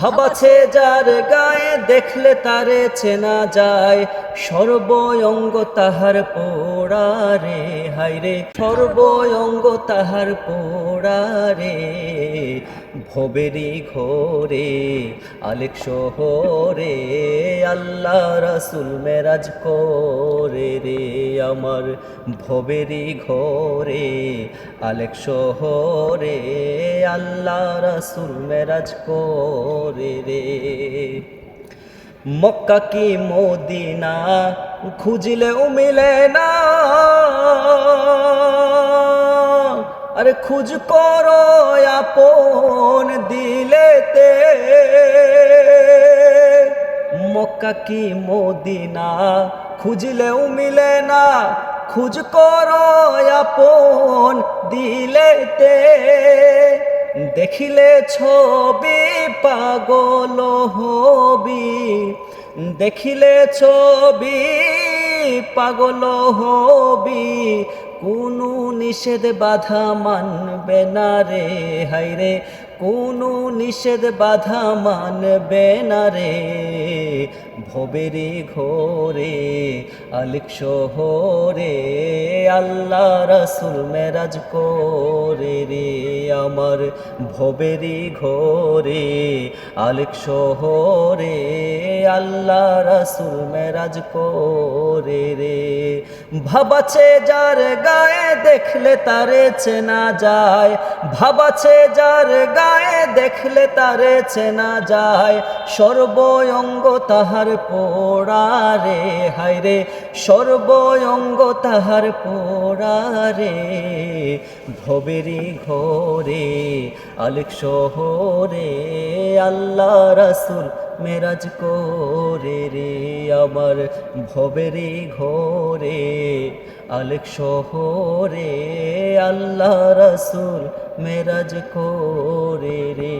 ভাবাছে যার গায়ে দেখলে তারে চেনা যায় সর্বঙ্গ তাহার পোড়ারে হাইরে সর্বঙ্গ তাহার পোড়ারে ভবেরি ঘোরে আলেক শহরে, আল্লাহ রাসুল মেরাজ করে রে। আমার ভবেরি ঘরে, আলেক শহরে আল্লাহ রাসুল মেরাজ করে রে। মক্কা কি মদিনা খুঁজলেও মিলে না। আরে খুঁজ করো আপন দিলেতে মক্কা কি মদিনা খুঁজলেও মিলে না। খুঁজ আপন দিলেতে দেখিলে ছবি পাগল হবি। দেখিলে ছবি পাগল হবি। কোনো নিষেধ বাধা মানবে না রে হাইরে কোনো নিষেধ বাধা মানবে না রে। ভবেরি ঘোরে, আলিক শহরে, আল্লাহ রসুল মেরাজ করে রে আমার ভবেরি ঘোরে, আলিক শহরে, আল্লাহ রসুল মেরাজ করে রে। ভাবাছে যার গায়ে দেখলে তারে চেনা যায়, ভাবাছে যার গায়ে দেখলে তারে চেনা যায়। সর্বঙ্গ তাহার পোড়ারে হায়রে সর্বঙ্গ তাহার পোড়ারে ভবেরি ঘরে, আলেক শহরে। আল্লাহ রাসুল মেরাজ করে রে আমার ভবেরে ঘরে। আলেক শহরে আল্লাহ রাসুল মেরাজ করে রে।